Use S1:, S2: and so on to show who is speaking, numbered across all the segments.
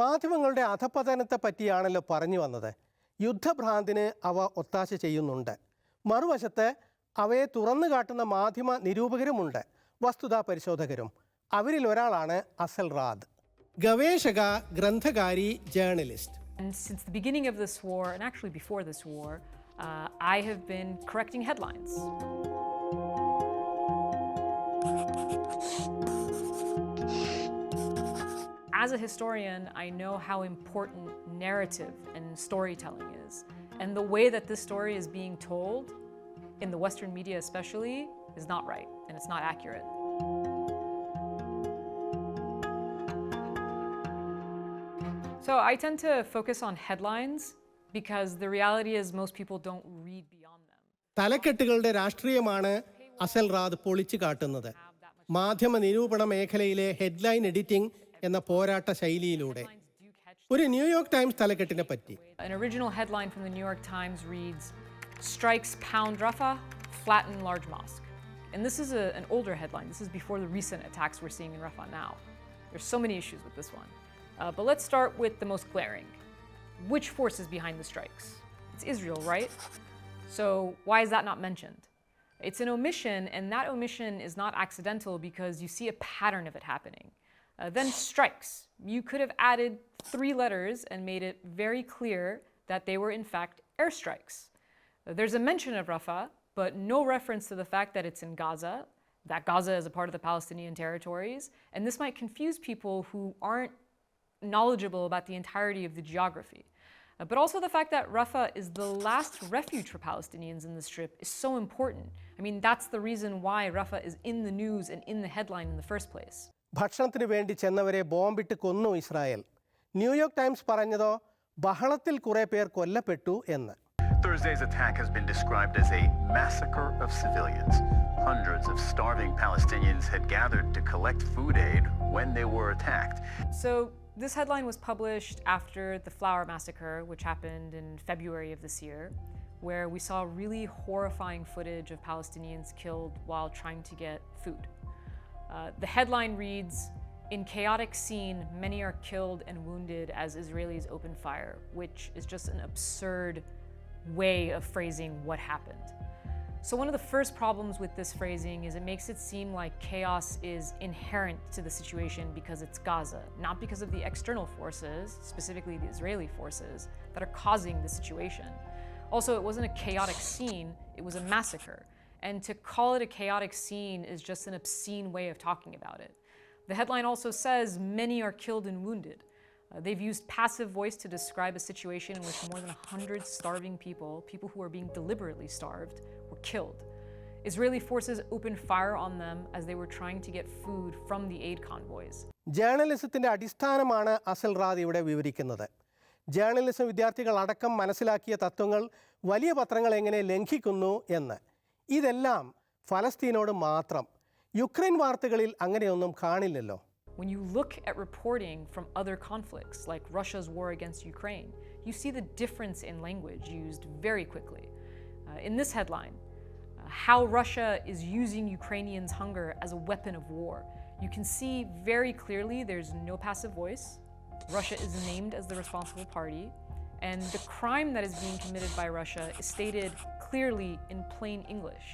S1: മാധ്യമങ്ങളുടെ അധപതനത്തെ പറ്റിയാണല്ലോ പറഞ്ഞു വന്നത്. യുദ്ധഭ്രാന്തിന് അവ ഒത്താശ ചെയ്യുന്നുണ്ട്. മറുവശത്ത് അവയെ തുറന്നു കാട്ടുന്ന മാധ്യമ നിരൂപകരുമുണ്ട്. വസ്തുതാ പരിശോധകരും. അവരിൽ ഒരാളാണ് അസൽ റാദ്. ഗവേഷക ഗ്രന്ഥകാരി
S2: journalist. Since the beginning of this war, and actually before this war, uh, I have been correcting headlines. As a historian, I know how important narrative and storytelling is. And the way that this story is being told, in the Western media especially, is not right and it's not accurate. So I tend to focus on headlines because the reality is most people don't read beyond them.
S1: തലക്കെട്ടുകളുടെ രാഷ്ട്രീയമാണ് Asal Raad പൊളിച്ചു കാട്ടുന്നത് മാധ്യമ നിരൂപണ മേഖലയിലെ headline editing എന്ന പോരാട്ട ശൈലിയിലൂടെ
S2: Do catch
S1: ഒരു New York times തലക്കെട്ടിനെ പറ്റി
S2: an original headline from the New York Times reads Strikes pound Rafah, flatten large mosque. And this is a, an older headline. This is before the recent attacks we're seeing in Rafah now. There's so many issues with this one. Uh, but let's start with the most glaring. Which force is behind the strikes? It's Israel, right? So why is that not mentioned? It's an omission, and that omission is not accidental because you see a pattern of it happening. Uh, then strikes. You could have added three letters and made it very clear that they were in fact airstrikes. Uh, There's a mention of Rafah, but no reference to the fact that it's in Gaza, that Gaza is a part of the Palestinian territories, and this might confuse people who aren't knowledgeable about the entirety of the geography. Uh, but also the fact that Rafah is the last refuge for Palestinians in the Strip is so important. I mean, that's the reason why Rafah is in the news and in the headline in the first place.
S1: ഭക്ഷണത്തിന് വേണ്ടി ചെന്നവരെ ബോംബിട്ട് കൊന്നു Israel New York times പറഞ്ഞതോ ബഹളത്തിൽ കുറെ പേർ കൊല്ലപ്പെട്ടു എന്ന്
S3: Thursday's attack has been described as a massacre of civilians. Hundreds of starving Palestinians had gathered to collect food aid when they were attacked.
S2: So, this headline was published after the Flower Massacre, which happened in February of this year, where we saw really horrifying footage of Palestinians killed while trying to get food. Uh, the headline reads In chaotic scene, many are killed and wounded as Israelis open fire, which is just an absurd way of phrasing what happened. So, one of the first problems with this phrasing is it makes it seem like chaos is inherent to the situation because it's Gaza, not because of the external forces, specifically the Israeli forces, that are causing the situation. Also, it wasn't a chaotic scene, it was a massacre. And to call it a chaotic scene is just an obscene way of talking about it. The headline also says many are killed and wounded. Uh, they've used passive voice to describe a situation in which more than 100 starving people, people who are being deliberately starved, were killed. Israeli forces opened fire on them as they were trying to get food from the aid convoys.
S1: ജേർണലിസത്തിന്റെ അടിസ്ഥാനമാണ് അസൽ Raad ഇവിടെ വിവരിക്കുന്നത് journalism വിദ്യാർത്ഥികൾ അടക്കം മനസ്സിലാക്കിയ തത്വങ്ങൾ വലിയ പത്രങ്ങൾ എങ്ങനെ ലംഘിക്കുന്നു എന്ന് ഇതെല്ലാം ഫലസ്തീനോട് മാത്രം യുക്രൈൻ വാർത്തകളിൽ അങ്ങനെയൊന്നും കാണില്ലല്ലോ
S2: When you look at reporting from other conflicts, like Russia's war against Ukraine, you see the difference in language used very quickly. Uh, in this headline, uh, how Russia is using Ukrainians' hunger as a weapon of war. You can see very clearly there's no passive voice. Russia is named as the responsible party. And the crime that is being committed by Russia is stated clearly in plain English.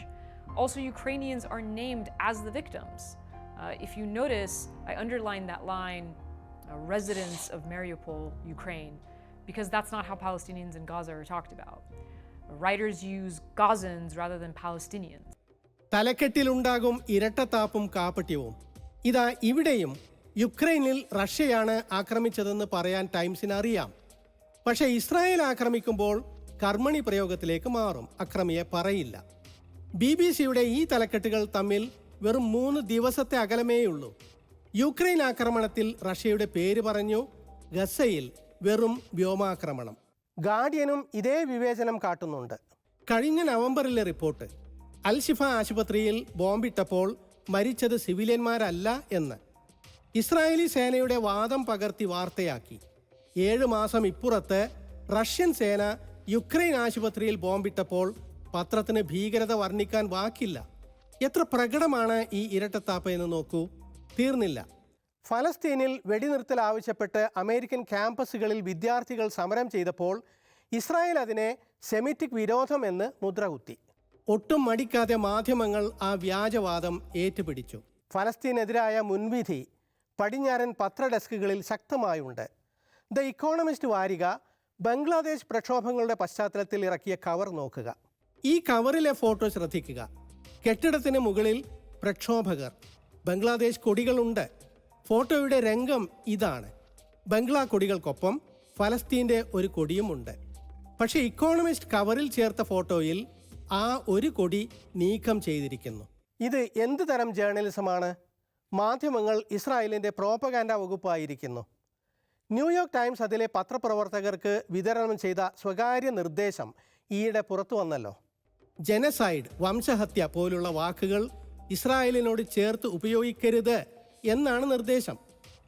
S2: Also, Ukrainians are named as the victims. Uh, if you notice, I underlined that line, uh, residents of Mariupol, Ukraine, because that's not how Palestinians in Gaza are talked about. Writers use Gazans rather than Palestinians.
S1: തലക്കെട്ടിലുണ്ടാകും ഇരട്ടത്താപ്പും കാപ്പട്യവും ഇതാ ഇവിടെയും യുക്രൈനിൽ റഷ്യയാണ് ആക്രമിച്ചതെന്ന് പറയാൻ ടൈംസിന് അറിയാം പക്ഷേ Israel ആക്രമിക്കുമ്പോൾ കർമ്മണി പ്രയോഗത്തിലേക്ക് മാറും. അക്രമിയെ പറയില്ല. B B സിയുടെ ഈ തലക്കെട്ടുകൾ തമ്മിൽ വെറും മൂന്ന് ദിവസത്തെ അകലമേയുള്ളൂ. യുക്രൈൻ ആക്രമണത്തിൽ റഷ്യയുടെ പേര് പറഞ്ഞു ഗസയിൽ വെറും വ്യോമാക്രമണം. ഗാർഡിയനും ഇതേ വിവേചനം കാട്ടുന്നുണ്ട്. കഴിഞ്ഞ നവംബറിലെ റിപ്പോർട്ട് അൽഷിഫ ആശുപത്രിയിൽ ബോംബിട്ടപ്പോൾ മരിച്ചത് സിവിലിയന്മാരല്ല എന്ന് ഇസ്രായേലി സേനയുടെ വാദം പകർത്തി വാർത്തയാക്കി. ഏഴ് മാസം ഇപ്പുറത്ത് റഷ്യൻ സേന യുക്രൈൻ ആശുപത്രിയിൽ ബോംബിട്ടപ്പോൾ പത്രത്തിന് ഭീകരത വർണിക്കാൻ വാക്കില്ല. എത്ര പ്രകടമാണ് ഈ ഇരട്ടത്താപ്പ് എന്ന് നോക്കൂ. തീർന്നില്ല. ഫലസ്തീനിൽ വെടിനിർത്തൽ ആവശ്യപ്പെട്ട് അമേരിക്കൻ ക്യാമ്പസുകളിൽ വിദ്യാർത്ഥികൾ സമരം ചെയ്തപ്പോൾ ഇസ്രായേൽ അതിനെ സെമിറ്റിക് വിരോധം വിരോധമെന്ന് മുദ്രകുത്തി. ഒട്ടും മടിക്കാതെ മാധ്യമങ്ങൾ ആ വ്യാജവാദം ഏറ്റുപിടിച്ചു. ഫലസ്തീനെതിരായ മുൻവിധി പടിഞ്ഞാറൻ പത്ര ഡെസ്കുകളിൽ ശക്തമായുണ്ട്. ദ ഇക്കോണമിസ്റ്റ് വാരിക ബംഗ്ലാദേശ് പ്രക്ഷോഭങ്ങളുടെ പശ്ചാത്തലത്തിൽ ഇറക്കിയ കവർ നോക്കുക. ഈ കവറിലെ ഫോട്ടോ ശ്രദ്ധിക്കുക. കെട്ടിടത്തിന് മുകളിൽ പ്രക്ഷോഭകർ. ബംഗ്ലാദേശ് കൊടികളുണ്ട്. ഫോട്ടോയുടെ രംഗം ഇതാണ്. ബംഗ്ലാ കൊടികൾക്കൊപ്പം ഫലസ്തീന്റെ ഒരു കൊടിയുമുണ്ട്. പക്ഷേ ഇക്കോണമിസ്റ്റ് കവറിൽ ചേർത്ത ഫോട്ടോയിൽ ആ ഒരു കൊടി നീക്കം ചെയ്തിരിക്കുന്നു. ഇത് എന്ത് തരം ജേർണലിസമാണ്? മാധ്യമങ്ങൾ ഇസ്രായേലിന്റെ പ്രോപ്പഗാൻഡ വകുപ്പായിരിക്കുന്നു. ന്യൂയോർക്ക് ടൈംസ് അതിലെ പത്രപ്രവർത്തകർക്ക് വിതരണം ചെയ്ത സ്വകാര്യ നിർദ്ദേശം ഈയിടെ പുറത്തു വന്നല്ലോ. ജനസൈഡ് വംശഹത്യ പോലുള്ള വാക്കുകൾ ഇസ്രായേലിനോട് ചേർത്ത് ഉപയോഗിക്കരുത് എന്നാണ് നിർദ്ദേശം.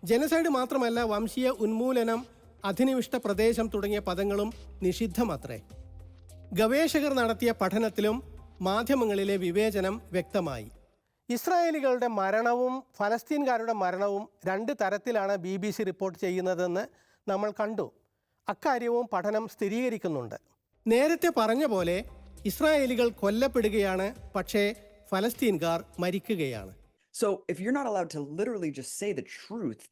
S1: ജനസൈഡ് മാത്രമല്ല വംശീയ ഉന്മൂലനം അധിനിവിഷ്ട പ്രദേശം തുടങ്ങിയ പദങ്ങളും നിഷിദ്ധമത്രേ. ഗവേഷകർ നടത്തിയ പഠനത്തിലും മാധ്യമങ്ങളിലെ വിവേചനം വ്യക്തമായി. ഇസ്രായേലികളുടെ മരണവും ഫലസ്തീൻകാരുടെ മരണവും രണ്ട് തരത്തിലാണ് ബി ബി സി റിപ്പോർട്ട് ചെയ്യുന്നതെന്ന് നമ്മൾ കണ്ടു. അക്കാര്യവും പഠനം സ്ഥിരീകരിക്കുന്നുണ്ട്. നേരത്തെ പറഞ്ഞ പോലെ ഇസ്രായേലികൾ കൊല്ലപ്പെടുകയാണ് പക്ഷേ ഫലസ്തീൻകാർ മരിക്കുകയാണ്.
S4: So if you're not allowed to literally just say the truth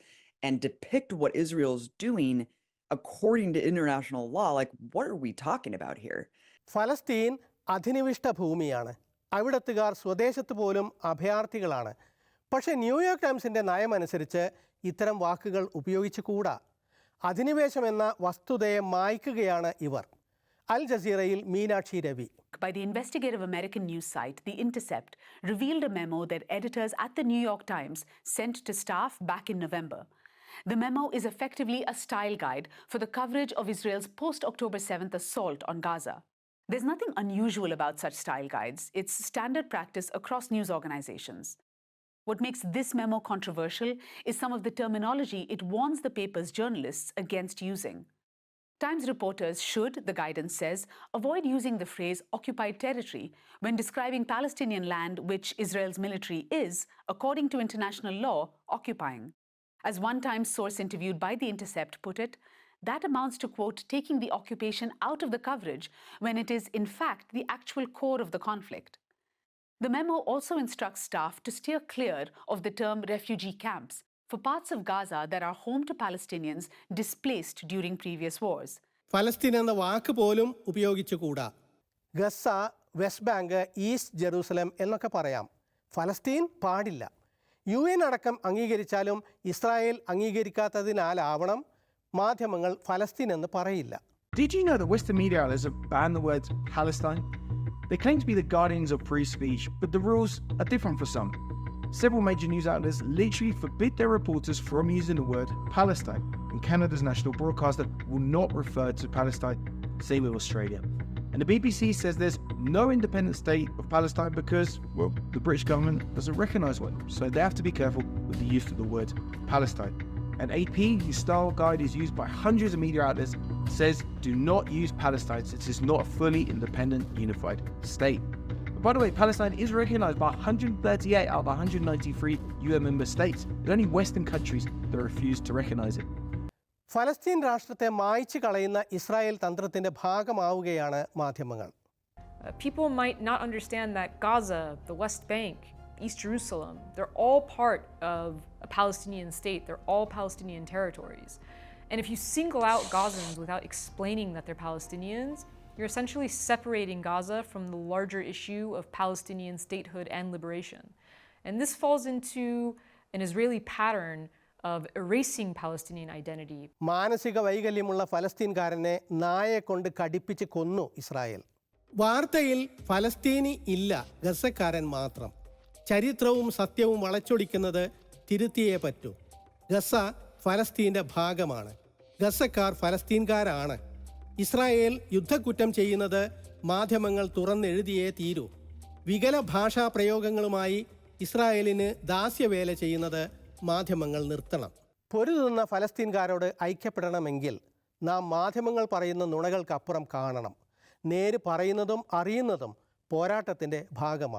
S4: and depict what Israel's doing according to international law, like what are we talking about here?
S1: ഫലസ്തീൻ അധിനിവിഷ്ട ഭൂമിയാണ്. അവിടത്തുകാർ സ്വദേശത്ത് പോലും അഭയാർത്ഥികളാണ് പക്ഷേ ന്യൂയോർക്ക് ടൈംസിന്റെ നയമനുസരിച്ച് ഇത്തരം വാക്കുകൾ ഉപയോഗിച്ചുകൂടാ അധിനിവേശം എന്ന വസ്തുതയെ മായ്ക്കുകയാണ് ഇവർ അൽ ജസീറയിൽ Meenakshi Ravi
S5: by the investigative American news site The Intercept revealed a memo that editors at the New York Times sent to staff back in November. The memo is effectively a style guide for the coverage of Israel's post October 7th assault on Gaza. There's nothing unusual about such style guides, it's standard practice across news organizations. What makes this memo controversial is some of the terminology it warns the paper's journalists against using. Times reporters should, the guidance says, avoid using the phrase occupied territory when describing Palestinian land which Israel's military is, according to international law, occupying. As one Times source interviewed by The Intercept put it, that amounts to, quote, taking the occupation out of the coverage when it is, in fact, the actual core of the conflict. The memo also instructs staff to steer clear of the term refugee camps for parts of Gaza that are home to Palestinians displaced during previous wars.
S1: ഫലസ്തീൻ എന്ന വാക്ക് പോലും ഉപയോഗിച്ചുകൂടാ Gaza West Bank East Jerusalem എന്നൊക്കെ പറയാം ഫലസ്തീൻ പാടില്ല U N അടക്കം അംഗീകരിച്ചാലും Israel അംഗീകരിക്കാത്തതിനാലാവണം മാധ്യമങ്ങൾ ഫലസ്തീൻ എന്ന് പറയില്ല
S6: Did you know that Western media outlets have banned the words Palestine? They claim to be the guardians of free speech, but the rules are different for some. Several major news outlets literally forbid their reporters from using the word Palestine, and Canada's national broadcaster will not refer to Palestine, same with Australia. And the BBC says there's no independent state of Palestine because, well, the British government doesn't recognise one, so they have to be careful with the use of the word Palestine. And AP, whose style guide is used by hundreds of media outlets, says do not use Palestine since it's not a fully independent, unified state. But by the way, Palestine is recognized by 138 out of 193 UN member states. It's only Western countries that refuse to recognize it.
S1: ഫലസ്തീൻ രാഷ്ട്രത്തെ മായ്ച്ചു കളയുന്ന Israel തന്ത്രത്തിൻ്റെ ഭാഗമാവുകയാണ് മാധ്യമങ്ങൾ
S2: Uh, people might not understand that Gaza, the West Bank, East Jerusalem, they're all part of a Palestinian state. They're all Palestinian territories. And if you single out Gazans without explaining that they're Palestinians, you're essentially separating Gaza from the larger issue of Palestinian statehood and liberation. And this falls into an Israeli pattern of erasing Palestinian identity
S1: മാനസിക വൈകല്യമുള്ള ഫലസ്തീൻകാരനെ നായെ കൊണ്ട് കടിപ്പിച്ച് കൊന്നു Israel വാർത്തയിൽ ഫലസ്തീനി ഇല്ല ഗസക്കാരൻ മാത്രം ചരിത്രവും സത്യവും വളച്ചൊടിക്കുന്നത് തിരുത്തിയേ പറ്റൂ. ഗസ ഫലസ്തീന്റെ ഭാഗമാണ്. ഗസക്കാർ ഫലസ്തീൻകാരാണ്. ഇസ്രായേൽ യുദ്ധക്കുറ്റം ചെയ്യുന്നത് മാധ്യമങ്ങൾ തുറന്നെഴുതിയേ തീരൂ. വികല ഭാഷാ പ്രയോഗങ്ങളുമായി ഇസ്രായേലിന് ദാസ്യവേല ചെയ്യുന്നത് മാധ്യമങ്ങൾ നിർത്തണം. പൊരുതുന്ന ഫലസ്തീൻകാരോട് ഐക്യപ്പെടണമെങ്കിൽ നാം മാധ്യമങ്ങൾ പറയുന്ന നുണകൾക്കപ്പുറം കാണണം. നേര് പറയുന്നതും അറിയുന്നതും പോരാട്ടത്തിന്റെ ഭാഗമാണ്.